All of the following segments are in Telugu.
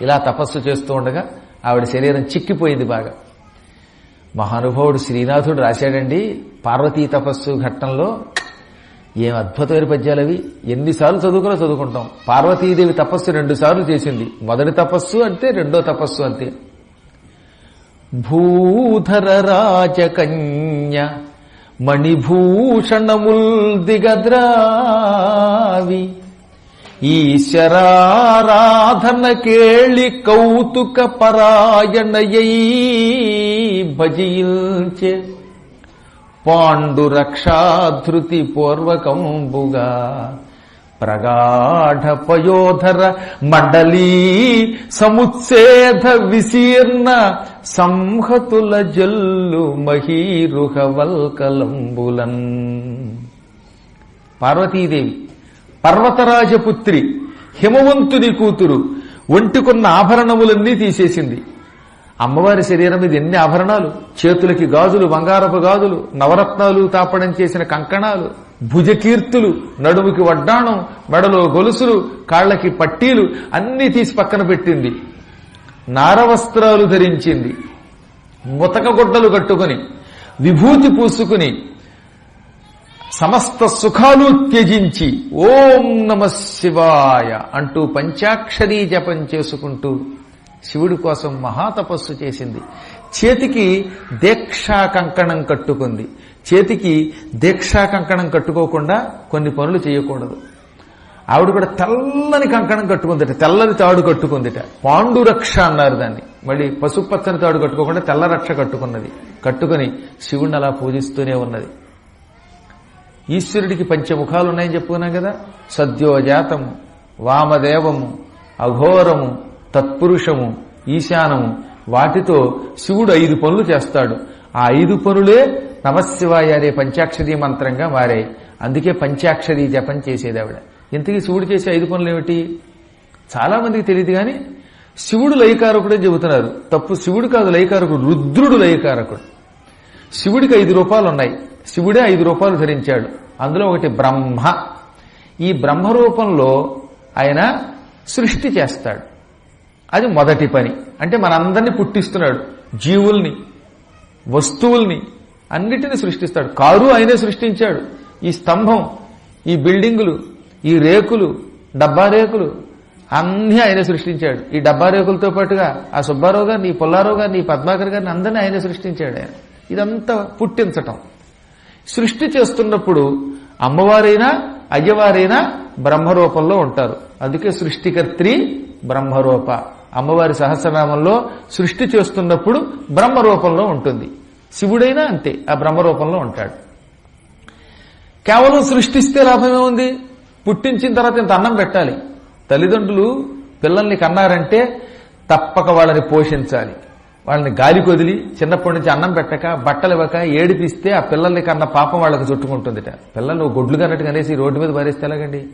ఇలా తపస్సు చేస్తూ ఉండగా ఆవిడ శరీరం చిక్కిపోయింది బాగా. మహానుభావుడు శ్రీనాథుడు రాశాడండి పార్వతీ తపస్సు ఘట్టంలో ఏం అద్భుతమైన పద్యాలు అవి. ఎన్నిసార్లు చదువుకున్నా చదువుకుంటాం. పార్వతీదేవి తపస్సు రెండు సార్లు చేసింది. మొదటి తపస్సు అంతే రెండో తపస్సు అంతే. భూధర రాజకన్య మణిభూషణముల్ దిగద్రావి. ఈశ్వరారాధన కేళి కౌతుక పరాయణయై భజించే పాండురక్షాధృతి పూర్వకంబుగా ప్రగాఢపయోధర మండలీ సముత్సేధ విశీర్ణ సంహతుల జల్లు మహీరుహవల్కలంబులన్. పార్వతీదేవి పర్వతరాజపుత్రి హిమవంతుని కూతురు ఒంటికున్న ఆభరణములన్నీ తీసేసింది. అమ్మవారి శరీరం మీద ఎన్ని ఆభరణాలు? చేతులకి గాజులు బంగారపు గాజులు నవరత్నాలు తాపడం చేసిన కంకణాలు భుజకీర్తులు నడుముకి వడ్డాణం మెడలో గొలుసులు కాళ్ళకి పట్టీలు అన్నీ తీసి పక్కన పెట్టింది. నారవస్త్రాలు ధరించింది. ముతక గుడ్డలు కట్టుకుని విభూతి పూసుకుని సమస్త సుఖాలు త్యజించి ఓం నమ శివాయ అంటూ పంచాక్షరీ జపం చేసుకుంటూ శివుడి కోసం మహాతపస్సు చేసింది. చేతికి దీక్షా కంకణం కట్టుకుంది. చేతికి దీక్షా కంకణం కట్టుకోకుండా కొన్ని పనులు చేయకూడదు. ఆవిడ కూడా తెల్లని కంకణం కట్టుకుందిట. తెల్లని తాడు కట్టుకుందిట. పాండురక్ష అన్నారు దాన్ని. మళ్ళీ పసుపచ్చని తాడు కట్టుకోకుండా తెల్ల రక్ష కట్టుకున్నది. కట్టుకుని శివుణ్ణి అలా పూజిస్తూనే ఉన్నది. ఈశ్వరుడికి పంచముఖాలు ఉన్నాయని చెప్పుకున్నాం కదా. సద్యోజాతము వామదేవము అఘోరము తత్పురుషము ఈశానము. వాటితో శివుడు ఐదు పనులు చేస్తాడు. ఆ ఐదు పనులే నమశివాయ అనే పంచాక్షరీ మంత్రంగా మారాయి. అందుకే పంచాక్షరీ జపం చేసేది ఆవిడ. ఇంతకీ శివుడు చేసే ఐదు పనులు ఏమిటి? చాలామందికి తెలియదు కానీ శివుడు లయకారకుడే చెబుతున్నారు. తప్పు శివుడు కాదు లయకారకుడు రుద్రుడు లయకారకుడు. శివుడికి ఐదు రూపాలు ఉన్నాయి శివుడే ఐదు రూపాయలు ధరించాడు. అందులో ఒకటి బ్రహ్మ. ఈ బ్రహ్మ రూపంలో ఆయన సృష్టి చేస్తాడు. అది మొదటి పని. అంటే మనందరినీ పుట్టిస్తున్నాడు. జీవుల్ని వస్తువుల్ని అన్నిటిని సృష్టిస్తాడు. కారు ఆయనే సృష్టించాడు. ఈ స్తంభం ఈ బిల్డింగులు ఈ రేకులు డబ్బా రేకులు అన్నీ ఆయనే సృష్టించాడు. ఈ డబ్బా రేకులతో పాటుగా ఆ సుబ్బారావు గారిని ఈ పుల్లారావు గారిని ఈ పద్మాకర్ గారిని అందరినీ ఆయనే సృష్టించాడు ఆయన. ఇదంతా పుట్టించటం. సృష్టి చేస్తున్నప్పుడు అమ్మవారైనా అయ్యవారైనా బ్రహ్మరూపంలో ఉంటారు. అందుకే సృష్టికర్త్రి బ్రహ్మరూప. అమ్మవారి సహస్రనామంలో సృష్టి చేస్తున్నప్పుడు బ్రహ్మరూపంలో ఉంటుంది. శివుడైనా అంతే ఆ బ్రహ్మరూపంలో ఉంటాడు. కేవలం సృష్టిస్తే లాభమే ఉంది పుట్టించిన తర్వాత ఇంత అన్నం పెట్టాలి. తల్లిదండ్రులు పిల్లల్ని కన్నారంటే తప్పక వాళ్ళని పోషించాలి. వాళ్ళని గాలికి వదిలి చిన్నప్పటి నుంచి అన్నం పెట్టక బట్టలు ఇవ్వక ఏడిపిస్తే ఆ పిల్లల్ని కన్న పాపం వాళ్ళకి చుట్టుకుంటుందిట. పిల్లలు గొడ్లు కన్నట్టు కనేసి రోడ్డు మీద భరిస్తే ఎలాగండి?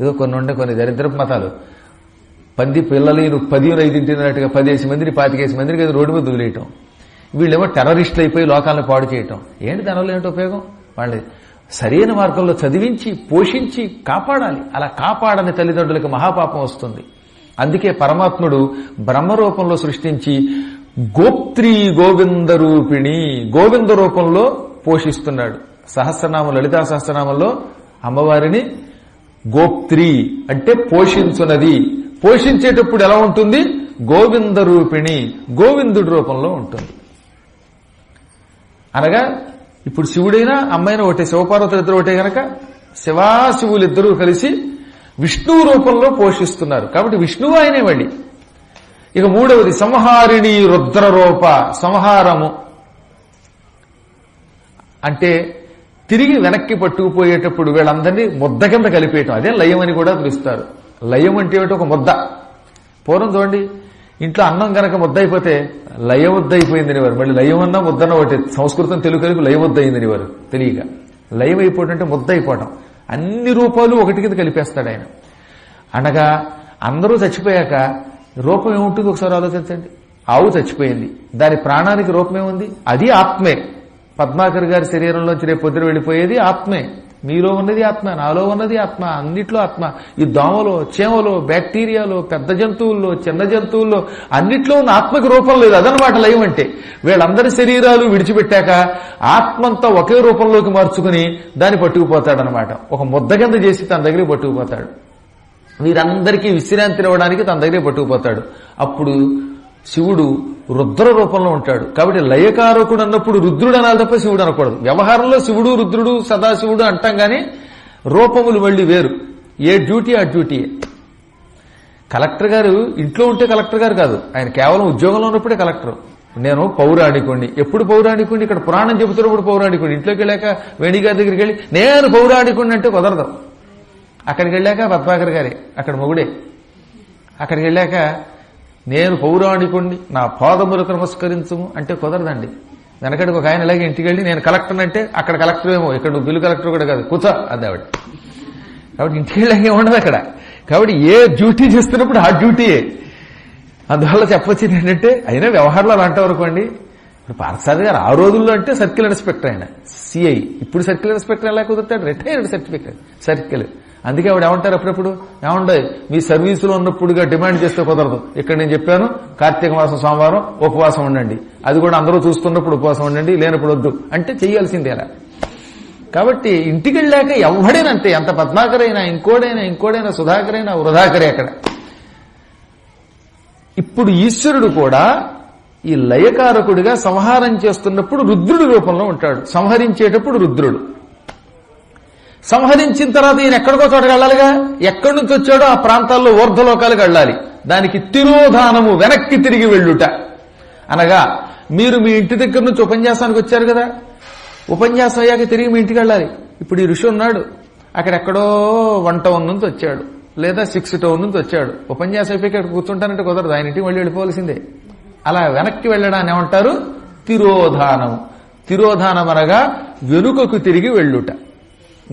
ఏదో కొన్ని ఉండే కొన్ని దరిద్రపు మతాలు. పంది పిల్లలు నువ్వు పది ఐదు తింటున్నట్టుగా పదిహేసి మందిని పాతికేసి మందిని కదా రోడ్డు మీద వదిలేయటం. వీళ్ళేమో టెర్రరిస్టులు అయిపోయి లోకాలను పాడు చేయటం. ఏంటి దానివల్ల ఏంటి ఉపయోగం? వాళ్ళని సరైన మార్గంలో చదివించి పోషించి కాపాడాలి. అలా కాపాడని తల్లిదండ్రులకు మహాపాపం వస్తుంది. అందుకే పరమాత్ముడు బ్రహ్మరూపంలో సృష్టించి గోప్త్రీ గోవింద రూపిణి గోవింద రూపంలో పోషిస్తున్నాడు. సహస్రనామ లలితా సహస్రనామంలో అమ్మవారిని గోప్త్రి అంటే పోషించున్నది పోషించేటప్పుడు ఎలా ఉంటుంది? గోవింద రూపిణి గోవిందుడి రూపంలో ఉంటుంది. అనగా ఇప్పుడు శివుడైనా అమ్మాయినా ఒకటే శివపార్వతులు ఇద్దరు ఒకటే గనక శివాశివులు ఇద్దరూ కలిసి విష్ణువు రూపంలో పోషిస్తున్నారు. కాబట్టి విష్ణువు ఆయనే ఇక మూడవది సంహారిణి రుద్రరూప సంహారము. అంటే తిరిగి వెనక్కి పట్టుకుపోయేటప్పుడు వీళ్ళందరినీ ముద్ద కింద కలిపేయటం. అదే లయం అని కూడా పిలుస్తారు. లయం అంటే ఏమిటి? ఒక ముద్ద. పూర్వం చూడండి ఇంట్లో అన్నం గనక ముద్ద అయిపోతే లయ అయిపోయిందని వారు. మళ్ళీ లయం అన్న ముద్దన్న ఒకటి. సంస్కృతం తెలుగు కలిపి లయ అయిందని వారు తెలియక. లయం అయిపోవటం అంటే ముద్ద అయిపోవటం. అన్ని రూపాలు ఒకటి కింద కలిపేస్తాడు ఆయన. అనగా అందరూ చచ్చిపోయాక రూపం ఏముంటుంది ఒకసారి ఆలోచించండి. ఆవు చచ్చిపోయింది. దాని ప్రాణానికి రూపమేముంది అది ఆత్మే. పద్మాకర్ గారి శరీరంలోంచి రేపు పొద్దున వెళ్ళిపోయేది ఆత్మే. మీలో ఉన్నది ఆత్మ నాలో ఉన్నది ఆత్మ అన్నిట్లో ఆత్మ. ఈ దోమలో చేమలో బ్యాక్టీరియాలో పెద్ద జంతువుల్లో చిన్న జంతువుల్లో అన్నిట్లో ఉన్న ఆత్మకి రూపం లేదు. అదనమాట లయం అంటే. వీళ్ళందరి శరీరాలు విడిచిపెట్టాక ఆత్మంతా ఒకే రూపంలోకి మార్చుకుని దాన్ని పట్టుకుపోతాడనమాట. ఒక ముద్ద కింద చేసి తన దగ్గరికి పట్టుకుపోతాడు. వీరందరికీ విశ్రాంతి ఇవ్వడానికి తన దగ్గరే పట్టుకుపోతాడు. అప్పుడు శివుడు రుద్ర రూపంలో ఉంటాడు. కాబట్టి లయకారకుడు అన్నప్పుడు రుద్రుడు అనాలి తప్ప శివుడు అనకూడదు. వ్యవహారంలో శివుడు రుద్రుడు సదాశివుడు అంటాం కానీ రూపములు మళ్ళీ వేరు. ఏ డ్యూటీ ఆ డ్యూటీయే కలెక్టర్ గారు ఇంట్లో ఉంటే కలెక్టర్ గారు కాదు. ఆయన కేవలం ఉద్యోగంలో ఉన్నప్పుడే కలెక్టర్. నేను పౌరాణికుణ్ణి. ఎప్పుడు పౌరాణికుణ్ణి? ఇక్కడ పురాణం చెబుతున్నప్పుడు పౌరాణికుణ్ణి. ఇంట్లోకి వెళ్ళాక వేణిగారి దగ్గరికి వెళ్ళి నేను పౌరాణికుణ్ణి అంటే కుదరదు. అక్కడికి వెళ్ళాక పద్మాకర్ గారే అక్కడ మొగుడే. అక్కడికి వెళ్ళాక నేను పౌరాణికుణ్ణి నా పాదములకు నమస్కరించము అంటే కుదరదండి. వెనకడికి ఒక ఆయన ఇలాగే ఇంటికి వెళ్ళి నేను కలెక్టర్ అంటే అక్కడ కలెక్టర్ ఏమో ఇక్కడ నువ్వు బిల్లు కలెక్టర్ కూడా కాదు కూర్చో అది ఆవిడ. కాబట్టి ఇంటికి వెళ్ళాక ఉండదు అక్కడ. కాబట్టి ఏ డ్యూటీ చేస్తున్నప్పుడు ఆ డ్యూటీయే అందువల్ల చెప్పొచ్చింది ఏంటంటే అయినా వ్యవహారంలో అలాంటి వరకు అండి. ఇప్పుడు పార్థసారథి గారు ఆ రోజుల్లో అంటే సర్కిల్ ఇన్స్పెక్టర్ ఆయన సిఐ ఇప్పుడు సర్కిల్ ఇన్స్పెక్టర్ ఎలా కుదురుతాడు? Retired certificate circle. అందుకే ఆవిడ ఏమంటారు అప్పుడప్పుడు? ఏమంటాయి మీ సర్వీసులో ఉన్నప్పుడుగా డిమాండ్ చేస్తే కుదరదు. ఇక్కడ నేను చెప్పాను కార్తీక మాసం సోమవారం ఉపవాసం ఉండండి. అది కూడా అందరూ చూస్తున్నప్పుడు ఉపవాసం ఉండండి లేనప్పుడు వద్దు. అంటే చెయ్యాల్సిందేలా కాబట్టి ఇంటికి వెళ్ళాక ఎవడైనా ఎంత పద్మాకరైనా ఇంకోడైనా ఇంకోడైనా సుధాకరైనా వృధాకరే అక్కడ. ఇప్పుడు ఈశ్వరుడు కూడా ఈ లయకారకుడిగా సంహారం చేస్తున్నప్పుడు రుద్రుడి రూపంలో ఉంటాడు. సంహరించేటప్పుడు రుద్రుడు. సంహరించిన తర్వాత ఈయన ఎక్కడికో చోటకి వెళ్ళాలిగా? ఎక్కడి నుంచి వచ్చాడో ఆ ప్రాంతాల్లో ఊర్ధలోకాలకు వెళ్ళాలి. దానికి తిరోధానము వెనక్కి తిరిగి వెళ్ళుట. అనగా మీరు మీ ఇంటి దగ్గర నుంచి ఉపన్యాసానికి వచ్చారు కదా? ఉపన్యాసం అయ్యాక తిరిగి మీ ఇంటికి వెళ్ళాలి. ఇప్పుడు ఈ ఋషి ఉన్నాడు. అక్కడెక్కడో వన్ టౌన్ నుంచి వచ్చాడు. లేదా సిక్స్ టౌన్ నుంచి వచ్చాడు. ఉపన్యాసం అయిపోయి ఇక్కడ కూర్చుంటానంటే కుదరదు. ఆయన ఇంటికి మళ్ళీ వెళ్ళిపోవాల్సిందే. అలా వెనక్కి వెళ్ళడాన్ని ఏమంటారు? తిరోధానము. తిరోధానం అనగా వెనుకకు తిరిగి వెళ్ళుట.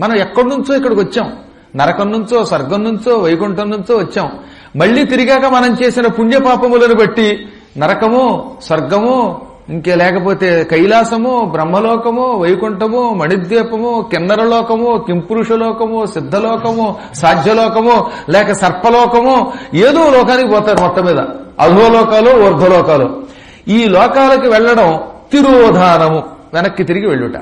మనం ఎక్కడి నుంచో ఇక్కడికి వచ్చాం. నరకం నుంచో స్వర్గం నుంచో వైకుంఠం నుంచో వచ్చాం. మళ్ళీ తిరిగాక మనం చేసిన పుణ్యపాపములను బట్టి నరకము స్వర్గము ఇంకే లేకపోతే కైలాసము బ్రహ్మలోకము వైకుంఠము మణిద్వీపము కిన్నరలోకము కింపురుషలోకము సిద్ధలోకము సాధ్యలోకము లేక సర్పలోకము ఏదో లోకానికి పోతారు మొత్తం మీద. అధోలోకాలు ఊర్ధ్వలోకాలు. ఈ లోకాలకి వెళ్ళడం తిరోధానము. వెనక్కి తిరిగి వెళ్ళుట.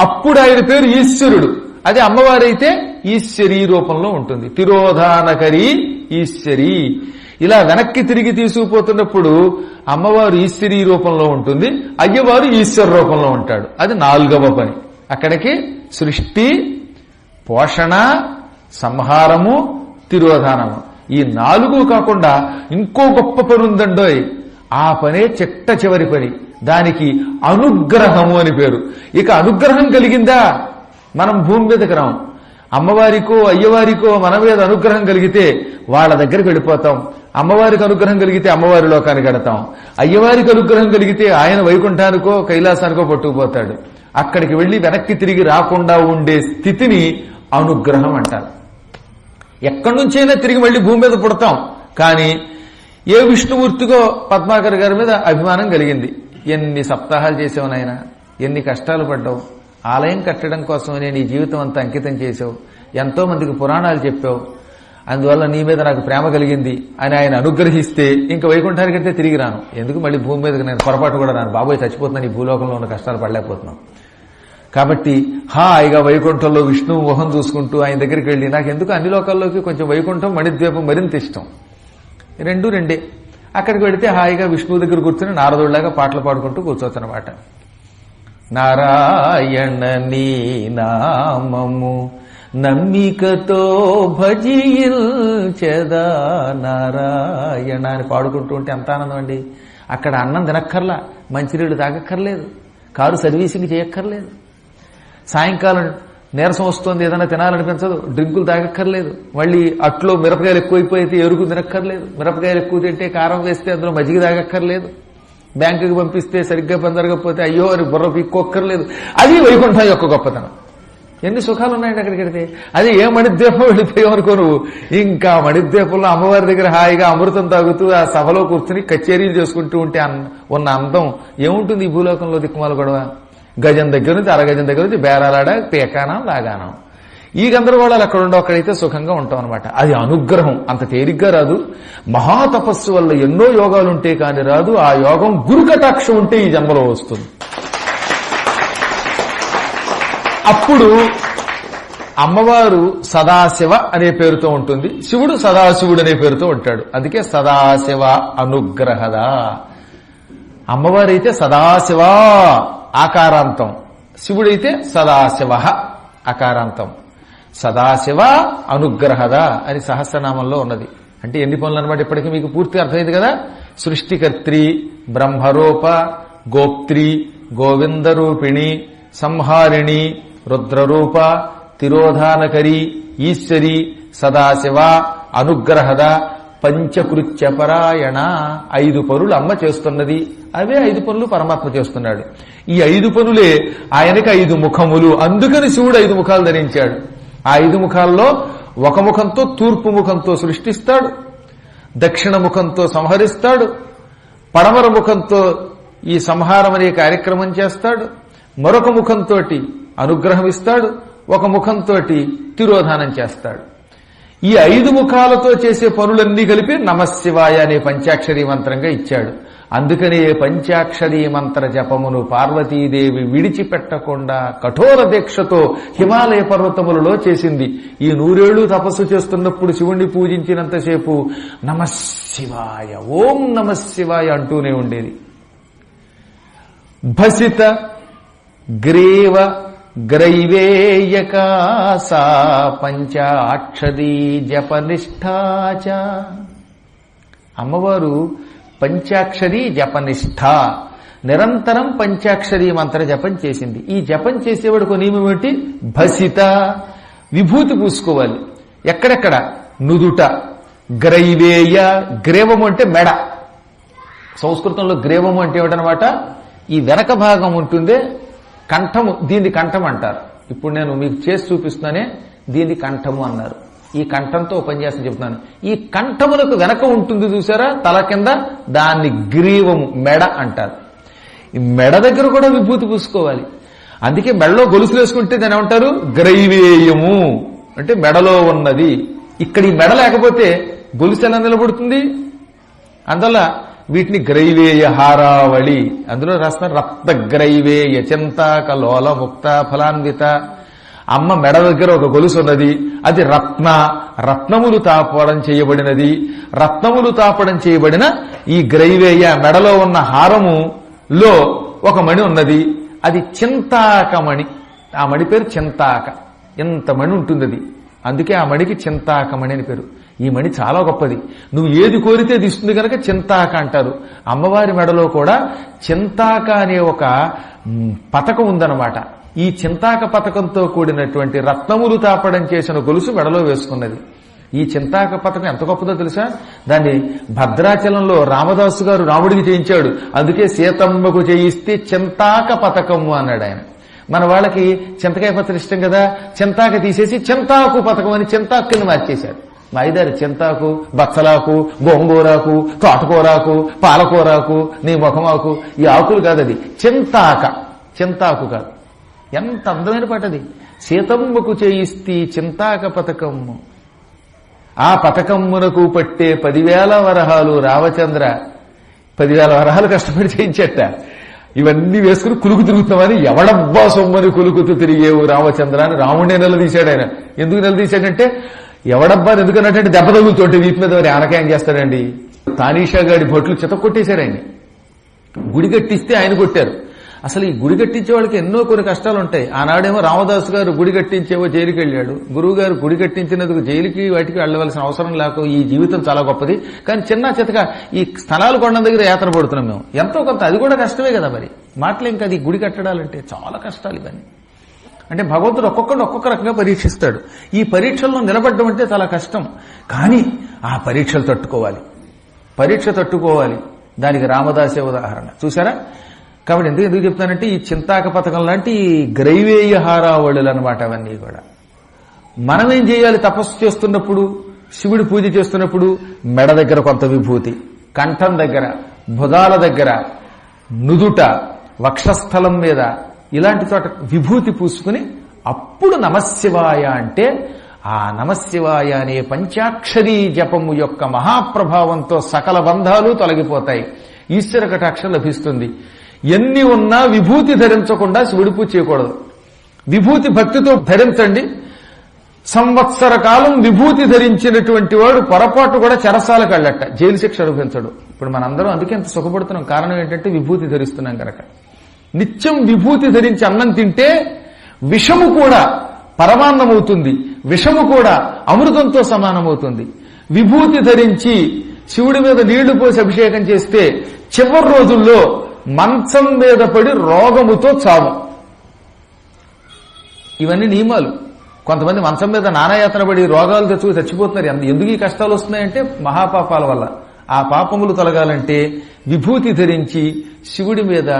అప్పుడు ఆయన పేరు ఈశ్వరుడు. అది అమ్మవారైతే ఈశ్వరీ రూపంలో ఉంటుంది. తిరోధానకరి ఈశ్వరి. ఇలా వెనక్కి తిరిగి తీసుకుపోతున్నప్పుడు అమ్మవారు ఈశ్వరీ రూపంలో ఉంటుంది. అయ్యవారు ఈశ్వర రూపంలో ఉంటాడు. అది నాలుగవ పని. అక్కడికి సృష్టి పోషణ సంహారము తిరోధానము. ఈ నాలుగు కాకుండా ఇంకో గొప్ప పని ఉందండోయ్. ఆ పనే చిట్ట చివరి పని. దానికి అనుగ్రహము అని పేరు. ఇక అనుగ్రహం కలిగిందా? మనం భూమి మీదకి రాం. అమ్మవారికో అయ్యవారికో మన మీద అనుగ్రహం కలిగితే వాళ్ళ దగ్గరికి వెళ్ళిపోతాం. అమ్మవారికి అనుగ్రహం కలిగితే అమ్మవారి లోకానికి వెడతాం అయ్యవారికి అనుగ్రహం కలిగితే ఆయన వైకుంఠానికో కైలాసానికో పట్టుకుపోతాడు. అక్కడికి వెళ్ళి వెనక్కి తిరిగి రాకుండా ఉండే స్థితిని అనుగ్రహం అంటారు. ఎక్కడి నుంచైనా తిరిగి మళ్ళీ భూమి మీద పుడతాం. కానీ ఏ విష్ణుమూర్తికో పద్మాకర్ గారి మీద అభిమానం కలిగింది. ఎన్ని సప్తాహాలు చేసావు నాయన? ఎన్ని కష్టాలు పడ్డావు? ఆలయం కట్టడం కోసం నేను ఈ జీవితం అంతా అంకితం చేసావు ఎంతో మందికి పురాణాలు చెప్పావు. అందువల్ల నీ మీద నాకు ప్రేమ కలిగింది అని ఆయన అనుగ్రహిస్తే ఇంకా వైకుంఠానికి అయితే తిరిగి రాను. ఎందుకు మళ్ళీ భూమి మీదకి నేను పొరపాటు కూడా రాను? బాబోయ్ చచ్చిపోతున్నాను ఈ భూలోకంలో ఉన్న కష్టాలు పడలేకపోతున్నాను కాబట్టి హాయిగా వైకుంఠంలో విష్ణువు మొహం చూసుకుంటూ ఆయన దగ్గరికి వెళ్ళి నాకు ఎందుకు అన్ని లోకాల్లోకి కొంచెం వైకుంఠం మణిద్వీపం మరింత ఇష్టం? రెండు రెండే. అక్కడికి వెళితే హాయిగా విష్ణువు దగ్గర కూర్చుని నారదుడిలాగా పాటలు పాడుకుంటూ కూర్చోవచ్చు అనమాట నారాయణ నీ నామము నమ్మికతో భజించదా నారాయణ అని పాడుకుంటూ ఉంటే ఎంత ఆనందం అండి. అక్కడ అన్నం తినక్కర్లా మంచినీళ్ళు తాగక్కర్లేదు కారు సర్వీసింగ్ చేయక్కర్లేదు. సాయంకాలం నీరసం వస్తుంది ఏదైనా తినాలనిపించదు డ్రింకులు తాగక్కర్లేదు. మళ్ళీ అట్లో మిరపకాయలు ఎక్కువైపోయితే ఎరుకు తినక్కర్లేదు. మిరపకాయలు ఎక్కువ తింటే కారం వేస్తే అందులో మజ్జిగ తాగక్కర్లేదు. బ్యాంకుకి పంపిస్తే సరిగ్గా పని అయ్యో అని బుర్ర పీక్కోక్కర్లేదు. అది వైకుంఠం యొక్క గొప్పతనం. ఎన్ని సుఖాలు ఉన్నాయండి అక్కడికి వెడితే అది ఏ మణిద్వీపం వెళ్ళిపోయావు అనుకో నువ్వు? ఇంకా మణిద్వీపంలో అమ్మవారి దగ్గర హాయిగా అమృతం తాగుతూ ఆ సభలో కూర్చుని కచేరీలు చేసుకుంటూ ఉంటే ఉన్న అందం ఏముంటుంది ఈ భూలోకంలో దిక్కుమాల గొడవ? గజం దగ్గర నుంచి అరగజం దగ్గర నుంచి బేరాలాడ పేకానం లాగానం. ఈ గందరగోళాలు అక్కడ ఉండవు అక్కడైతే సుఖంగా ఉంటాం అనమాట అది అనుగ్రహం. అంత తేలిగ్గా రాదు. మహాతపస్సు వల్ల ఎన్నో యోగాలు ఉంటే కానీ రాదు. ఆ యోగం గురు కటాక్షం ఉంటే ఈ జన్మలో వస్తుంది. అప్పుడు అమ్మవారు సదాశివ అనే పేరుతో ఉంటుంది. శివుడు సదాశివుడు అనే పేరుతో ఉంటాడు. అందుకే సదాశివ అనుగ్రహద. అమ్మవారైతే సదాశివ ఆకారాంతం. శివుడైతే సదాశివ అకారాంతం సదాశివ అనుగ్రహద అని సహస్రనామంలో ఉన్నది. అంటే ఎన్ని పనులు అనమాట ఇప్పటికీ మీకు పూర్తిగా అర్థమైంది కదా? సృష్టికర్త్రి బ్రహ్మరూప గోప్త్రి గోవిందరూపిణి సంహారిణి రుద్రరూప తిరోధానకరి ఈశ్వరి సదాశివ అనుగ్రహద పంచకృత్యపరాయణ. ఐదు పనులు అమ్మ చేస్తున్నది. అవే ఐదు పనులు పరమాత్మ చేస్తున్నాడు. ఈ ఐదు పనులే ఆయనకి ఐదు ముఖములు. అందుకని శివుడు ఐదు ముఖాలు ధరించాడు. ఆ ఐదు ముఖాల్లో ఒక ముఖంతో తూర్పు ముఖంతో సృష్టిస్తాడు. దక్షిణ ముఖంతో సంహరిస్తాడు. పడమర ముఖంతో ఈ సంహారం అనే కార్యక్రమం చేస్తాడు. మరొక ముఖంతో అనుగ్రహం ఇస్తాడు. ఒక ముఖంతో తిరోధానం చేస్తాడు. ఈ ఐదు ముఖాలతో చేసే పనులన్నీ కలిపి నమశివాయ అనే పంచాక్షరీ మంత్రంగా ఇచ్చాడు. అందుకని ఏ పంచాక్షరీ మంత్ర జపమును పార్వతీదేవి విడిచిపెట్టకుండా కఠోర దీక్షతో హిమాలయ పర్వతములలో చేసింది. ఈ నూరేళ్ళు తపస్సు చేస్తున్నప్పుడు శివుణ్ణి పూజించినంతసేపు నమశివాయ ఓం నమశివాయ అంటూనే ఉండేది. భసిత గ్రీవ గ్రైవేయకా సా పంచాక్షరీ జపనిష్ఠాచ. అమ్మవారు పంచాక్షరి జపనిష్ఠ నిరంతరం పంచాక్షరి మంత్ర జపం చేసింది. ఈ జపం చేసేవాడు ఒక నియమం ఏంటి భసిత. విభూతి పూసుకోవాలి. ఎక్కడెక్కడ? నుదుట. గ్రైవేయ. గ్రేవము అంటే మెడ. సంస్కృతంలో గ్రేవము అంటే ఏమిటనమాట? ఈ వెనక భాగం ఉంటుందే కంఠము. దీన్ని కంఠం అంటారు. ఇప్పుడు నేను మీకు చేసి చూపిస్తున్నానే దీన్ని కంఠము అన్నారు. ఈ కంఠంతో ఉపన్యాసం చెప్తున్నాను ఈ కంఠములకు వెనక ఉంటుంది చూసారా? తల కింద దాన్ని గ్రీవము మెడ అంటారు. ఈ మెడ దగ్గర కూడా విభూతి పూసుకోవాలి. అందుకే మెడలో గొలుసులు వేసుకుంటే దాని ఏమంటారు? గ్రైవేయము. అంటే మెడలో ఉన్నది. ఇక్కడ ఈ మెడ లేకపోతే గొలుసు ఎలా నిలబడుతుంది? అందువల్ల వీటిని గ్రైవేయ హారావళి. అందులో రాస్తున్నారు రక్త గ్రైవేయ చింతాక లోల ముక్త ఫలాన్విత. అమ్మ మెడ దగ్గర ఒక గొలుసు ఉన్నది. అది రత్న. రత్నములు తాపడం చేయబడినది. రత్నములు తాపడం చేయబడిన ఈ గ్రైవేయ మెడలో ఉన్న హారములో ఒక మణి ఉన్నది. అది చింతాకమణి ఆ మణి పేరు చింతాక. ఎంత మణి ఉంటుంది అది అందుకే ఆ మణికి చింతాకమణి అని పేరు. ఈ మణి చాలా గొప్పది. నువ్వు ఏది కోరితే అది ఇస్తుంది కనుక చింతాక అంటారు. అమ్మవారి మెడలో కూడా చింతాక అనే ఒక పథకం ఉందన్నమాట. ఈ చింతాక పథకంతో కూడినటువంటి రత్నములు తాపడం చేసిన గొలుసు మెడలో వేసుకున్నది. ఈ చింతాక పథకం ఎంత గొప్పదో తెలుసా? దాన్ని భద్రాచలంలో రామదాసు గారు రాముడికి చేయించాడు. అందుకే సీతమ్మకు చేయిస్తే చింతాక పథకము అన్నాడు ఆయన. మన వాళ్ళకి చింతకాయ పత్రం ఇష్టం కదా? చింతాక తీసేసి చింతాకు పథకం అని చింతాకు కింద మార్చేశాడు. మైదారి చింతాకు బచ్చలాకు గోంగూరాకు తోటకూరాకు పాలకూరాకు నీ ముఖమాకు ఈ ఆకులు కాదు అది చింతాక. చింతాకు కాదు. ఎంత అందమైన పాట అది? సీతమ్మకు చేయిస్తి చింతాక పథకము ఆ పథకమ్మునకు పట్టే పదివేల వరహాలు రామచంద్ర. పదివేల వరహాలు కష్టపడి చేయించట. ఇవన్నీ వేసుకుని కులుకు తిరుగుతామని ఎవడబ్బా సొమ్మని కులుకుతూ తిరిగేవు రామచంద్ర అని రాముడే నిలదీశాడు ఆయన. ఎందుకు నిలదీశాడంటే ఎవడబ్బా ఎందుకు ఎందుకన్నట్టు దెబ్బ తగులుతుంటే వీటి మీద మరి ఆనకాయం చేస్తాడండి తానీషా గాడి భట్లు చిత కొట్టేశారు ఆయన. గుడి కట్టిస్తే ఆయన కొట్టారు. అసలు ఈ గుడి కట్టించే వాళ్ళకి ఎన్నో కొన్ని కష్టాలు ఉంటాయి ఆనాడేమో రామదాసు గారు గుడి కట్టించేవో జైలుకి వెళ్ళాడు గురువు గారు గుడి కట్టించినందుకు జైలుకి వాటికి వెళ్ళవలసిన అవసరం లేక ఈ జీవితం చాలా గొప్పది. కానీ చిన్న చితక ఈ స్థలాలు కొండ దగ్గర యాత్ర పడుతున్నాం మేము. ఎంతో కొంత అది కూడా కష్టమే కదా మరి. మాటలు ఇంకా అది గుడి కట్టడాలంటే చాలా కష్టాలు ఇవన్నీ. అంటే భగవంతుడు ఒక్కొక్కడు ఒక్కొక్క రకంగా పరీక్షిస్తాడు. ఈ పరీక్షల్లో నిలబడడం అంటే చాలా కష్టం. కానీ ఆ పరీక్షలు తట్టుకోవాలి. పరీక్ష తట్టుకోవాలి. దానికి రామదాసే ఉదాహరణ. చూసారా కాబట్టి ఎందుకు ఎందుకు చెప్తానంటే ఈ చింతాక పథకం లాంటి ఈ గ్రైవేయ హారావళులు అనమాట అవన్నీ కూడా. మనం ఏం చేయాలి? తపస్సు చేస్తున్నప్పుడు శివుడి పూజ చేస్తున్నప్పుడు మెడ దగ్గర కొంత విభూతి కంఠం దగ్గర భుజాల దగ్గర నుదుట వక్షస్థలం మీద ఇలాంటి చోట విభూతి పూసుకుని అప్పుడు నమశివాయ అంటే ఆ నమశివాయ అనే పంచాక్షరీ జపము యొక్క మహాప్రభావంతో సకల బంధాలు తొలగిపోతాయి. ఈశ్వర కటాక్షం లభిస్తుంది. ఎన్ని ఉన్నా విభూతి ధరించకుండా శివుడి పూజ చేయకూడదు. విభూతి భక్తితో ధరించండి. సంవత్సర కాలం విభూతి ధరించినటువంటి వాడు పొరపాటు కూడా చెరసాలకు వెళ్ళట. జైలు శిక్ష అనుభవించడు. ఇప్పుడు మనందరం అందుకే ఎంత సుఖపడుతున్నాం. కారణం ఏంటంటే విభూతి ధరిస్తున్నాం కనుక నిత్యం విభూతి ధరించి అన్నం తింటే విషము కూడా పరమాన్నమవుతుంది. విషము కూడా అమృతంతో సమానమవుతుంది. విభూతి ధరించి శివుడి మీద నీళ్ళు పోసి అభిషేకం చేస్తే చివరి రోజుల్లో మంచం మీద పడి రోగముతో చావు. ఇవన్నీ నియమాలు. కొంతమంది మంచం మీద నానాయాతన పడి రోగాలు తెచ్చుకు చచ్చిపోతున్నారు. ఎంత- ఎందుకు ఈ కష్టాలు వస్తున్నాయంటే మహాపాపాల వల్ల. ఆ పాపములు తొలగాలంటే విభూతి ధరించి శివుడి మీద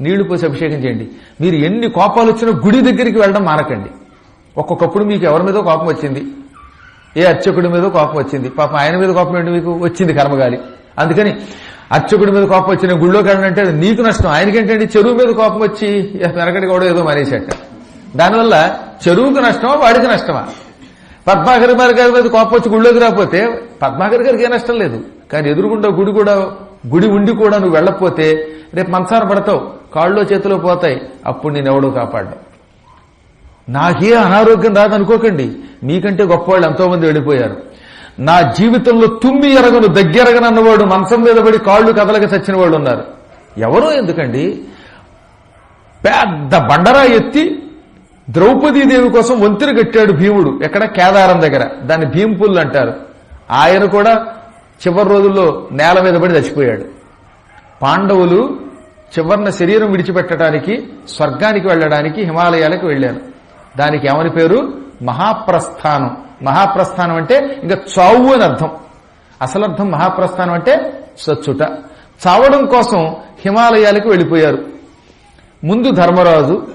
నీళ్ళు పోసి అభిషేకం చేయండి. మీరు ఎన్ని కోపాలు వచ్చినా గుడి దగ్గరికి వెళ్ళడం మానకండి. ఒక్కొక్కప్పుడు మీకు ఎవరి మీదో కోపం వచ్చింది. ఏ అర్చకుడి మీదో కోపం వచ్చింది. పాపం ఆయన మీద కోపం ఏంటి మీకు? వచ్చింది కర్మగాలి. అందుకని అర్చకుడి మీద కోపం వచ్చిన గుళ్ళోకి వెళ్ళడంటే నీకు నష్టం. ఆయనకేంటంటే చెరువు మీద కోపం వచ్చి వెనకటి కూడా ఏదో మానేసేట దానివల్ల చెరువుకు నష్టమా వాడికి నష్టమా? పద్మాకర్ గారి మీద కోపం వచ్చి గుళ్ళోకి రాకపోతే పద్మాకర్ గారికి ఏ నష్టం లేదు. కానీ ఎదురుకుండా గుడి కూడా గుడి ఉండి కూడా నువ్వు వెళ్ళకపోతే రేపు మంచాన పడతావు. కాళ్ళలో చేతిలో పోతాయి. అప్పుడు నేను ఎవడో కాపాడ్డావు నాకే అనారోగ్యం రాదనుకోకండి. మీకంటే గొప్పవాళ్ళు ఎంతో మంది వెళ్ళిపోయారు. నా జీవితంలో తుమ్మి ఎరగను దగ్గెరగనన్నవాడు మంచం మీద పడి కాళ్ళు కదలక చచ్చిన వాళ్ళు ఉన్నారు ఎవరో ఎందుకండి? పెద్ద బండరా ఎత్తి ద్రౌపదీదేవి కోసం వంతెన కట్టాడు భీముడు. ఎక్కడ? కేదారం దగ్గర. దాన్ని భీంపుల్ అంటారు. ఆయన కూడా చివరి రోజుల్లో నేల మీద పడి చచ్చిపోయాడు. పాండవులు చివరిన శరీరం విడిచిపెట్టడానికి స్వర్గానికి వెళ్ళడానికి హిమాలయాలకు వెళ్ళారు. దానికి ఏమని పేరు? మహాప్రస్థానం. మహాప్రస్థానం అంటే ఇంకా చావు అని అర్థం. అసలు అర్థం మహాప్రస్థానం అంటే సచ్చుట. చావడం కోసం హిమాలయాలకు వెళ్ళిపోయారు. ముందు ధర్మరాజు.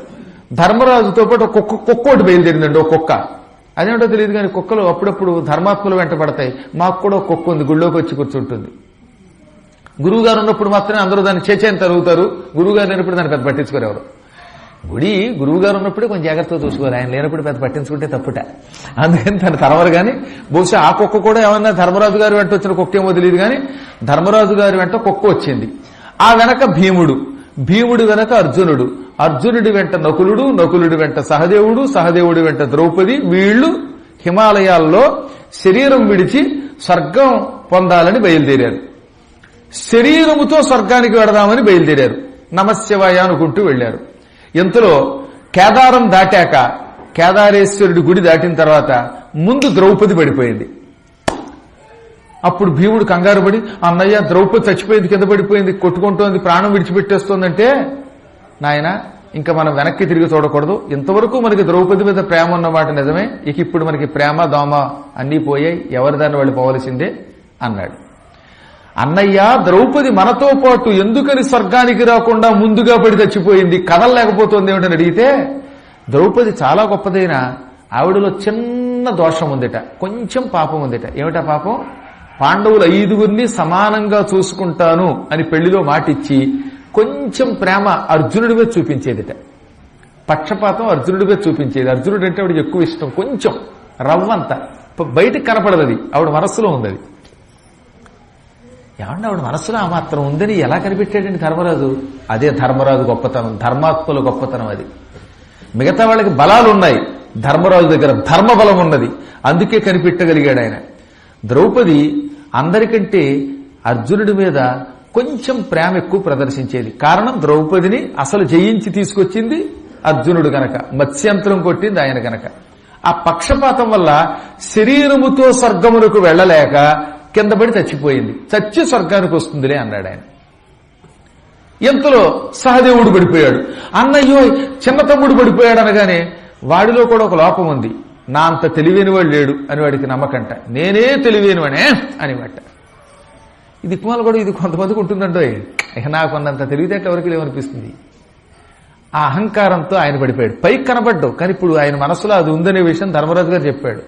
ధర్మరాజుతో పాటు కుక్క కుక్క ఒకటి బయలుదేరిందండి ఒక కుక్క. అదేంటో తెలియదు కానీ కుక్కలు అప్పుడప్పుడు ధర్మాత్మలు వెంట పడతాయి. మాకు కూడా కుక్క ఉంది గుళ్ళోకి వచ్చి కూర్చుంటుంది. గురువుగారు ఉన్నప్పుడు మాత్రమే అందరూ దాన్ని చేచేని తరుగుతారు గురువు గారు లేనప్పుడు దాన్ని పెద్ద పట్టించుకోరు ఎవరు. గుడి గురువుగారు ఉన్నప్పుడు ఉన్నప్పుడే కొంచెం జాగ్రత్తగా చూసుకోవాలి. ఆయన లేనప్పుడు పెద్ద పట్టించుకుంటే తప్పుట. అందుకని తను తరవరు కానీ బహుశా ఆ కుక్క కూడా ఏమన్నా ధర్మరాజు గారి వెంట వచ్చిన కుక్క ఏమో తెలియదు కానీ ధర్మరాజు గారి వెంట కుక్క వచ్చింది. ఆ వెనక భీముడు భీముడు వెనక అర్జునుడు. అర్జునుడి వెంట నకులుడు నకులుడి వెంట సహదేవుడు సహదేవుడి వెంట ద్రౌపది. వీళ్ళు హిమాలయాల్లో శరీరం విడిచి స్వర్గం పొందాలని బయలుదేరారు. శరీరముతో స్వర్గానికి వెడదామని బయలుదేరారు. నమస్యవాయ అనుకుంటూ వెళ్ళారు ఇంతలో కేదారం దాటాక కేదారేశ్వరుడి గుడి దాటిన తర్వాత ముందు ద్రౌపది పడిపోయింది. అప్పుడు భీముడు కంగారు పడి అన్నయ్య ద్రౌపది చచ్చిపోయింది కింద పడిపోయింది కొట్టుకుంటోంది ప్రాణం విడిచిపెట్టేస్తోందంటే నాయన ఇంకా మనం వెనక్కి తిరిగి చూడకూడదు. ఇంతవరకు మనకి ద్రౌపది మీద ప్రేమ ఉన్నమాట నిజమే. ఇక ఇప్పుడు మనకి ప్రేమ దోమ అన్నీ పోయాయి. ఎవరి దాన్ని వాళ్ళు పోవలసిందే? అన్నాడు. అన్నయ్య ద్రౌపది మనతో పాటు ఎందుకని స్వర్గానికి రాకుండా ముందుగా పడి చచ్చిపోయింది? కదలలేకపోతుంది ఏమిటని అడిగితే ద్రౌపది చాలా గొప్పదైన ఆవిడలో చిన్న దోషం ఉందిట. కొంచెం పాపం ఉందిట. ఏమిటా పాపం? పాండవులు ఐదుగురిని సమానంగా చూసుకుంటాను అని పెళ్ళిలో మాటిచ్చి కొంచెం ప్రేమ అర్జునుడి మీద చూపించేదిట. పక్షపాతం అర్జునుడి మీద చూపించేది. అర్జునుడు అంటే ఆవిడకి ఎక్కువ ఇష్టం. కొంచెం రవ్వంత. బయటకు కనపడదు అది. ఆవిడ మనస్సులో ఉంది అది. ఏమన్నా ఆవిడ మనసులో ఆ మాత్రం ఉందని ఎలా కనిపెట్టాడండి ధర్మరాజు? అదే ధర్మరాజు గొప్పతనం ధర్మాత్ముల గొప్పతనం అది. మిగతా వాళ్ళకి బలాలు ఉన్నాయి ధర్మరాజు దగ్గర ధర్మ బలం ఉన్నది అందుకే కనిపెట్టగలిగాడు ఆయన. ద్రౌపది అందరికంటే అర్జునుడి మీద కొంచెం ప్రేమ ఎక్కువ ప్రదర్శించేది. కారణం ద్రౌపదిని అసలు జయించి తీసుకొచ్చింది అర్జునుడు గనక. మత్స్యంత్రం కొట్టింది ఆయన గనక. ఆ పక్షపాతం వల్ల శరీరముతో స్వర్గమునకు వెళ్ళలేక కింద పడి చచ్చిపోయింది. చచ్చి స్వర్గానికి వస్తుందిలే అన్నాడు ఆయన. ఎంతలో సహదేవుడు పడిపోయాడు. అన్నయ్యో చిన్న తమ్ముడు పడిపోయాడు అనగానే వాడిలో కూడా ఒక లోపం ఉంది. నా అంత తెలివైనవాడు లేడు అని వాడికి నమ్మకంట. నేనే తెలివైనవానే అనిమాట ఇది కుమాలు కూడా ఇది కొంతమందికి ఉంటుందంటో ఇక నాకు అన్నంత తెలివితేటలు ఎవరికి లేవనిపిస్తుంది. ఆ అహంకారంతో ఆయన పడిపోయాడు. పైకి కనబడ్డావు కానీ ఇప్పుడు ఆయన మనసులో అది ఉందనే విషయం ధర్మరాజు గారు చెప్పాడు.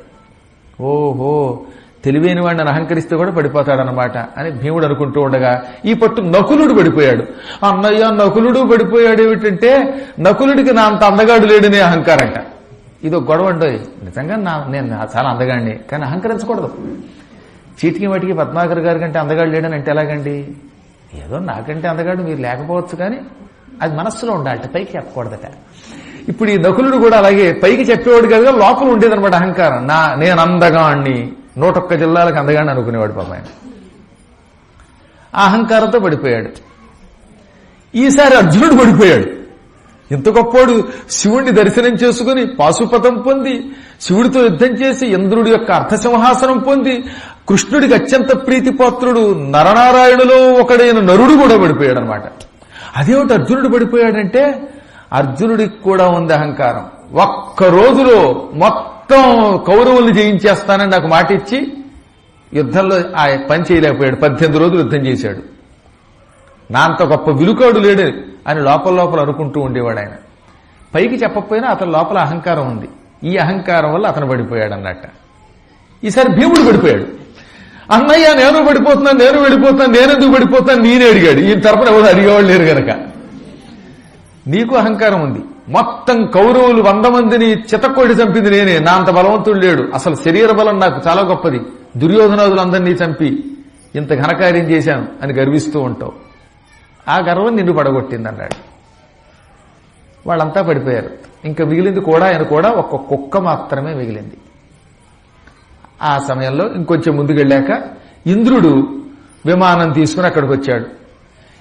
ఓహో తెలివైన వాడిని అహంకరిస్తే కూడా పడిపోతాడనమాట అని భీముడు అనుకుంటూ ఉండగా ఈ పట్టు నకులుడు పడిపోయాడు. అన్నయ్య నకులుడు పడిపోయాడు ఏమిటంటే నకులుడికి నా అంత అందగాడు లేడనే అహంకారంట. ఇది ఒక గొడవ ఉండదు నిజంగా నా నేను చాలా అందగాడిని కానీ అహంకరించకూడదు. చీటికి వాటికి పద్మాకర్ గారి కంటే అందగాడు లేడని అంటే ఎలాగండి? ఏదో నాకంటే అందగాడు మీరు లేకపోవచ్చు కానీ అది మనస్సులో ఉండాలట పైకి చెప్పకూడదట. ఇప్పుడు ఈ నకులుడు కూడా అలాగే పైకి చెప్పేవాడు కదా లోపల ఉండేదన్నమాట అహంకారం. నా నేను అందగాణ్ణి. నూటొక్క జిల్లాలకు అందగాని అనుకునేవాడు పాప ఆయన. ఆ అహంకారంతో పడిపోయాడు. ఈసారి అర్జునుడు పడిపోయాడు. ఇంత గొప్పోడు. శివుణ్ణి దర్శనం చేసుకుని పాశుపతం పొంది శివుడితో యుద్ధం చేసి ఇంద్రుడి యొక్క అర్థసింహాసనం పొంది కృష్ణుడికి అత్యంత ప్రీతిపాత్రుడు నరనారాయణులో ఒకడైన నరుడు కూడా పడిపోయాడు అనమాట అదేమిటి అర్జునుడు పడిపోయాడంటే అర్జునుడికి కూడా ఉంది అహంకారం. ఒక్క రోజులో మొత్తం మొత్తం కౌరవులు జయించేస్తానని నాకు మాట ఇచ్చి యుద్ధంలో ఆ పని చేయలేకపోయాడు. పద్దెనిమిది రోజులు యుద్ధం చేశాడు. నా అంత గొప్ప విలుకాడు లేడు అని లోపల లోపల అనుకుంటూ ఉండేవాడు ఆయన. పైకి చెప్పకపోయినా అతని లోపల అహంకారం ఉంది. ఈ అహంకారం వల్ల అతను పడిపోయాడు అన్నట్ట. ఈసారి భీముడు పడిపోయాడు. అన్నయ్య నేను పడిపోతున్నాను నేను పడిపోతున్నాను నేనెందుకు పడిపోతాను నేనే అడిగాడు. ఈ తరపున ఎవరు అడిగేవాళ్ళు లేరు గనక. నీకు అహంకారం ఉంది. మొత్తం కౌరవులు వంద మందిని చితకొడి చంపింది నేనే. నా అంత బలవంతుడు లేడు. అసలు శరీర బలం నాకు చాలా గొప్పది. దుర్యోధనాదులందరినీ చంపి ఇంత ఘనకార్యం చేశాను అని గర్విస్తూ ఉంటావు. ఆ గర్వం నిన్ను పడగొట్టింది అన్నాడు వాళ్ళంతా పడిపోయారు. ఇంకా మిగిలింది కూడా ఆయన కూడా ఒక్క కుక్క మాత్రమే మిగిలింది. ఆ సమయంలో ఇంకొంచెం ముందుకెళ్ళాక ఇంద్రుడు విమానం తీసుకుని అక్కడికి వచ్చాడు.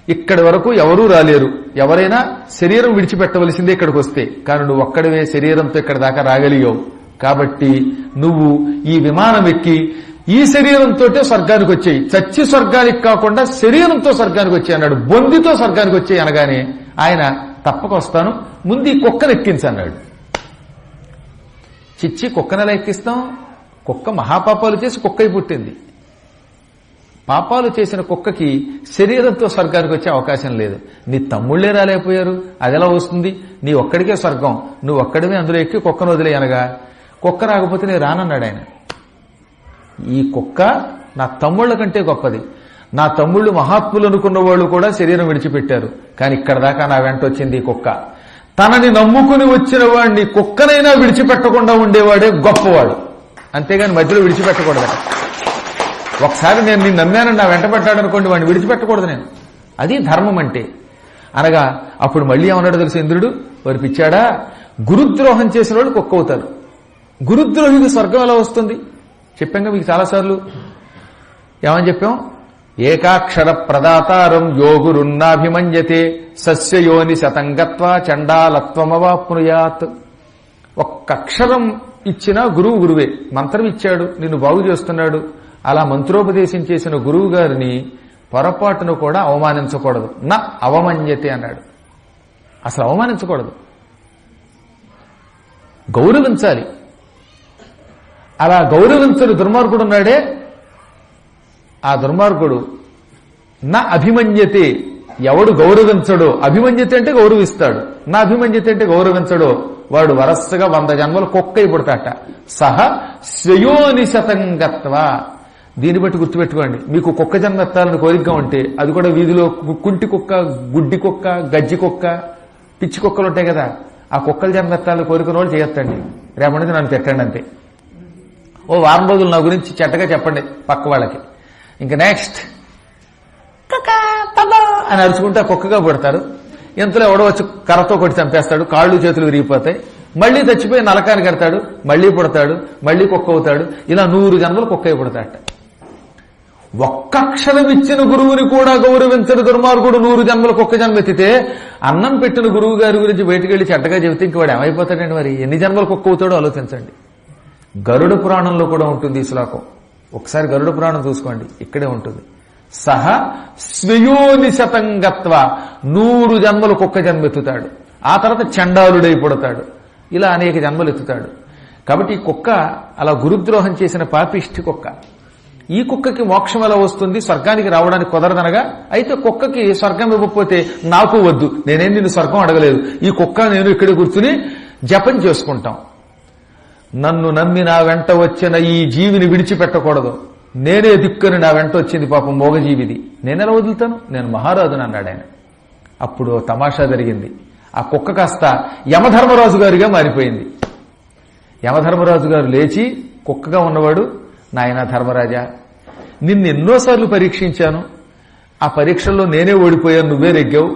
ఇక్కడి వరకు ఎవరూ రాలేరు. ఎవరైనా శరీరం విడిచిపెట్టవలసిందే ఇక్కడికి వస్తే. కానీ నువ్వు ఒక్కడవే శరీరంతో ఇక్కడ దాకా రాగలిగావు. కాబట్టి నువ్వు ఈ విమానం ఎక్కి ఈ శరీరంతో స్వర్గానికి వచ్చాయి. చచ్చి స్వర్గానికి కాకుండా శరీరంతో స్వర్గానికి వచ్చాయి అన్నాడు. బొందితో స్వర్గానికి వచ్చాయి అనగానే ఆయన తప్పక వస్తాను. ముందు ఈ కుక్కను ఎక్కించన్నాడు చిచ్చి కుక్కనెలా ఎక్కిస్తాం. కుక్క మహాపాపాలు చేసి కుక్కై పుట్టింది. పాపాలు చేసిన కుక్కకి శరీరంతో స్వర్గానికి వచ్చే అవకాశం లేదు. నీ తమ్ముళ్ళే రాలేకపోయారు. అది ఎలా వస్తుంది? నీ ఒక్కడికే స్వర్గం. నువ్వు ఒక్కడివే అందులో ఎక్కి కుక్కను వదిలే అనగా కుక్క రాకపోతే నేను రానన్నాడు ఆయన. ఈ కుక్క నా తమ్ముళ్ళ కంటే గొప్పది. నా తమ్ముళ్ళు మహాత్ములు అనుకున్న వాళ్ళు కూడా శరీరం విడిచిపెట్టారు. కానీ ఇక్కడ దాకా నా వెంట వచ్చింది ఈ కుక్క. తనని నమ్ముకుని వచ్చిన వాడిని కుక్కనైనా విడిచిపెట్టకుండా ఉండేవాడే గొప్పవాడు. అంతేగాని మధ్యలో విడిచిపెట్టకూడదట. ఒకసారి నేను నిన్ను నమ్మానని నా వెంట అనుకోండి వాడిని విడిచిపెట్టకూడదు నేను. అది ధర్మం అంటే. అనగా అప్పుడు మళ్ళీ ఏమన్నాడు తెలుసు ఇంద్రుడు? వారి పిచ్చాడా? గురుద్రోహం చేసిన వాళ్ళు కుక్క అవుతారు. గురుద్రోహికి స్వర్గం ఎలా వస్తుంది? చెప్పాక మీకు చాలాసార్లు. ఏమని చెప్పాం? ఏకాక్షర ప్రదాతారం యోగురున్నాభిమన్యతే సస్యయోని శతంగత్వ చండాలత్వమవాప్నుయాత్. ఒక్క అక్షరం ఇచ్చిన గురువు గురువే. మంత్రం ఇచ్చాడు నిన్ను బాగు చేస్తున్నాడు. అలా మంత్రోపదేశం చేసిన గురువు గారిని పొరపాటును కూడా అవమానించకూడదు. నా అవమన్యతే అన్నాడు. అసలు అవమానించకూడదు. గౌరవించాలి. అలా గౌరవించని దుర్మార్గుడు ఉన్నాడే. ఆ దుర్మార్గుడు నా అభిమన్యతే. ఎవడు గౌరవించడో? అభిమన్యత అంటే గౌరవిస్తాడు. నా అభిమన్యత అంటే గౌరవించడో. వాడు వరసగా వంద జన్మలు కుక్కై పుడతాట సహ స్వయోని దీన్ని బట్టి గుర్తుపెట్టుకోండి. మీకు కుక్క జన్మెత్తాలని కోరికగా ఉంటే అది కూడా వీధిలో కుంటి కుక్క గుడ్డి కుక్క గజ్జి కుక్క పిచ్చి కుక్కలు ఉంటాయి కదా ఆ కుక్కలు జన్మెత్తాలని ఎత్తాలని కోరుకున్న వాళ్ళు చేయొద్దండి. రేపటి నన్ను తిట్టండి అంతే. ఓ వారం రోజులు నా గురించి చెడ్డగా చెప్పండి పక్క వాళ్ళకి. ఇంకా నెక్స్ట్ అని అరుచుకుంటే కుక్కగా పుడతారు. ఇంతలో ఎవడో వచ్చి కర్రతో కొట్టి చంపేస్తాడు. కాళ్ళు చేతులు విరిగిపోతాయి. మళ్ళీ చచ్చిపోయి నలకాని కడతాడు. మళ్ళీ పుడతాడు. మళ్ళీ కుక్క అవుతాడు. ఇలా నూరు జన్మలు కుక్క పుడతాడు ఒక్కక్షరం ఇచ్చిన గురువుని కూడా గౌరవించని దుర్మార్గుడు నూరు జన్మలకు ఒక్క జన్మ ఎత్తితే అన్నం పెట్టిన గురువు గారి గురించి బయటకు వెళ్ళి చెడ్డగా చెబితే ఇంక వాడు ఏమైపోతాడండి మరి? ఎన్ని జన్మలకు ఒక్క అవుతాడో ఆలోచించండి. గరుడ పురాణంలో కూడా ఉంటుంది ఈ శ్లోకం. ఒకసారి గరుడ పురాణం చూసుకోండి. ఇక్కడే ఉంటుంది. సహ స్వయోనిశతంగత్వ నూరు జన్మలకు కుక్క జన్మ ఎత్తుతాడు. ఆ తర్వాత చండాలుడై పుడతాడు. ఇలా అనేక జన్మలు ఎత్తుతాడు. కాబట్టి ఈ కుక్క అలా గురుద్రోహం చేసిన పాపిష్టి కుక్క. ఈ కుక్కకి మోక్షం ఎలా వస్తుంది? స్వర్గానికి రావడానికి కుదరదనగా? అయితే కుక్కకి స్వర్గం ఇవ్వకపోతే నాకు వద్దు. నేనేం నిన్ను స్వర్గం అడగలేదు. ఈ కుక్క నేను ఇక్కడ కూర్చుని జపం చేసుకుంటాం. నన్ను నమ్మి నా వెంట వచ్చిన ఈ జీవిని విడిచిపెట్టకూడదు. నేనే దిక్కుని నా వెంట వచ్చింది పాపం మోగజీవిది నేనెలా వదులుతాను? నేను మహారాజుని అన్నాడు ఆయన. అప్పుడు తమాషా జరిగింది. ఆ కుక్క కాస్త యమధర్మరాజు గారిగా మారిపోయింది. యమధర్మరాజు గారు లేచి కుక్కగా ఉన్నవాడు నాయన ధర్మరాజా నిన్ను ఎన్నోసార్లు పరీక్షించాను. ఆ పరీక్షల్లో నేనే ఓడిపోయాను నువ్వే నెగ్గావు.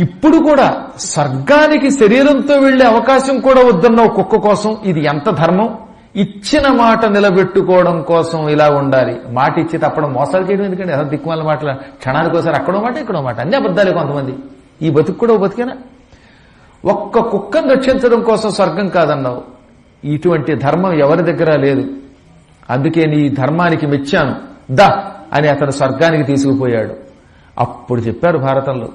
ఇప్పుడు కూడా స్వర్గానికి శరీరంతో వెళ్ళే అవకాశం కూడా వద్దన్నావు కుక్క కోసం. ఇది ఎంత ధర్మం? ఇచ్చిన మాట నిలబెట్టుకోవడం కోసం ఇలా ఉండాలి. మాట ఇచ్చి తప్పడం మోసాలు చేయడం ఎందుకంటే అసలు దిక్కుమాల మాటలు. క్షణానికోసారి అక్కడో మాట ఇక్కడో మాట. అన్ని అబద్ధాలే కొంతమంది. ఈ బతుకు కూడా బతికేనా? ఒక్క కుక్కను రక్షించడం కోసం స్వర్గం కాదన్నావు. ఇటువంటి ధర్మం ఎవరి దగ్గర లేదు. అందుకే నీ ధర్మానికి మెచ్చాను. దా అని అతను స్వర్గానికి తీసుకుపోయాడు. అప్పుడు చెప్పారు భారతంలో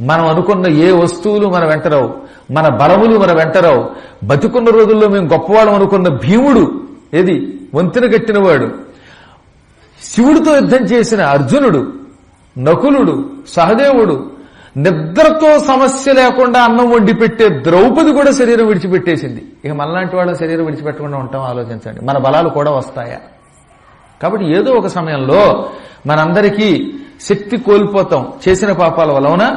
మనం అనుకున్న ఏ వస్తువులు మన వెంటరావు మన బలములు మన వెంటరావు బతుకున్న రోజుల్లో మేము గొప్పవాళ్ళం అనుకున్న భీముడు ఏది? వంతెన కట్టినవాడు. శివుడితో యుద్ధం చేసిన అర్జునుడు నకులుడు సహదేవుడు నిద్రతో సమస్య లేకుండా అన్నం వండి పెట్టే ద్రౌపది కూడా శరీరం విడిచిపెట్టేసింది. ఇక మనలాంటి వాళ్ళ శరీరం విడిచిపెట్టకుండా ఉంటాం ఆలోచించండి. మన బలాలు కూడా వస్తాయా? కాబట్టి ఏదో ఒక సమయంలో మనందరికీ శక్తి కోల్పోతాం. చేసిన పాపాల వలన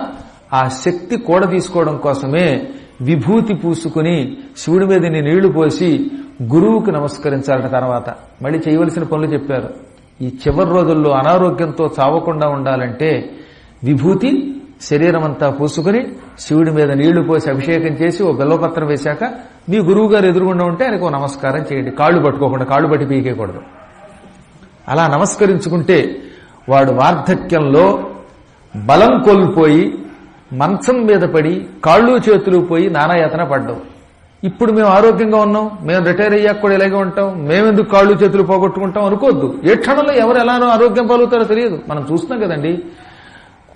ఆ శక్తి కూడా తీసుకోవడం కోసమే విభూతి పూసుకుని శివుడి మీద నీళ్ళు పోసి గురువుకు నమస్కరించాలట తర్వాత. మళ్ళీ చేయవలసిన పనులు చెప్పారు. ఈ చివరి రోజుల్లో అనారోగ్యంతో చావకుండా ఉండాలంటే విభూతి శరీరం అంతా పూసుకుని శివుడి మీద నీళ్ళు పోసి అభిషేకం చేసి ఓ బెల్లపత్రం వేశాక మీ గురువు గారు ఎదురుగుండా ఉంటే ఆయనకు ఓ నమస్కారం చేయండి. కాళ్ళు పట్టుకోకుండా కాళ్ళు పట్టి పీకేయకూడదు అలా నమస్కరించుకుంటే వాడు వార్ధక్యంలో బలం కోల్పోయి మంచం మీద పడి కాళ్ళు చేతులు పోయి నానాయాతన పడ్డం. ఇప్పుడు మేము ఆరోగ్యంగా ఉన్నాం. మేము రిటైర్ అయ్యాక కూడా ఇలాగే ఉంటాం. మేమెందుకు కాళ్ళు చేతులు పోగొట్టుకుంటాం అనుకోవద్దు. ఏ క్షణంలో ఎవరు ఎలానో ఆరోగ్యం పలుగుతారో తెలియదు. మనం చూస్తున్నాం కదండి.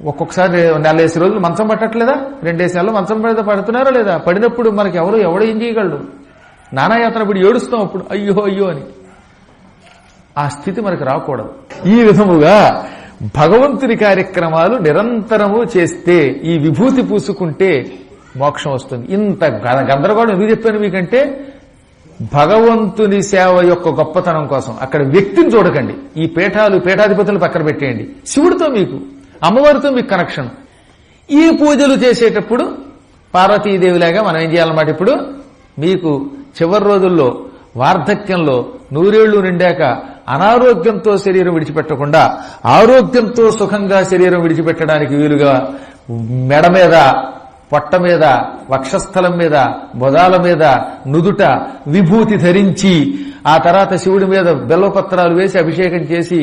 ఒక్కొక్కసారి నెలేసి రోజులు మంచం పట్టట్లేదా? రెండేసి నెలలు మంచం మీద పడుతున్నారా లేదా? పడినప్పుడు మనకి ఎవరు ఎవడు ఏం చేయగలడు? నానాయాత్ర ఇప్పుడు ఏడుస్తాం అప్పుడు అయ్యో అయ్యో అని. ఆ స్థితి మనకు రాకూడదు. ఈ విధముగా భగవంతుని కార్యక్రమాలు నిరంతరము చేస్తే ఈ విభూతి పూసుకుంటే మోక్షం వస్తుంది. ఇంత గందరగోళం ఎందుకు చెప్పాను మీకంటే? భగవంతుని సేవ యొక్క గొప్పతనం కోసం. అక్కడ వ్యక్తిని చూడకండి. ఈ పీఠాలు పీఠాధిపతులు పక్కన పెట్టేయండి. శివుడితో మీకు అమ్మవారితో మీకు కనెక్షన్ ఈ పూజలు చేసేటప్పుడు పార్వతీదేవిలాగా మనం ఏం చేయాలన్నమాట ఇప్పుడు? మీకు చివరి రోజుల్లో వార్ధక్యంలో నూరేళ్ళు నిండాక అనారోగ్యంతో శరీరం విడిచిపెట్టకుండా ఆరోగ్యంతో సుఖంగా శరీరం విడిచిపెట్టడానికి వీలుగా మెడ మీద పొట్ట మీద వక్షస్థలం మీద బొదాల మీద నుదుట విభూతి ధరించి ఆ తర్వాత శివుడి మీద బెల్లపత్రాలు వేసి అభిషేకం చేసి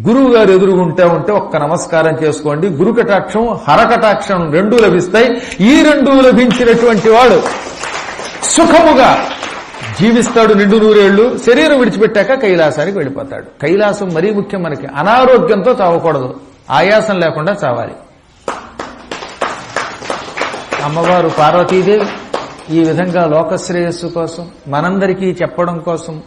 గురువు గారు ఎదురుగుంటే ఉంటే ఒక్క నమస్కారం చేసుకోండి. గురు కటాక్షం హరకటాక్షం రెండూ లభిస్తాయి. ఈ రెండూ లభించినటువంటి వాడు సుఖముగా జీవిస్తాడు నిండు నూరేళ్ళు శరీరం విడిచిపెట్టాక కైలాసానికి వెళ్ళిపోతాడు. కైలాసం మరీ ముఖ్యం మనకి. అనారోగ్యంతో చావకూడదు. ఆయాసం లేకుండా చావాలి. అమ్మవారు పార్వతీదేవి ఈ విధంగా లోకశ్రేయస్సు కోసం మనందరికీ చెప్పడం కోసం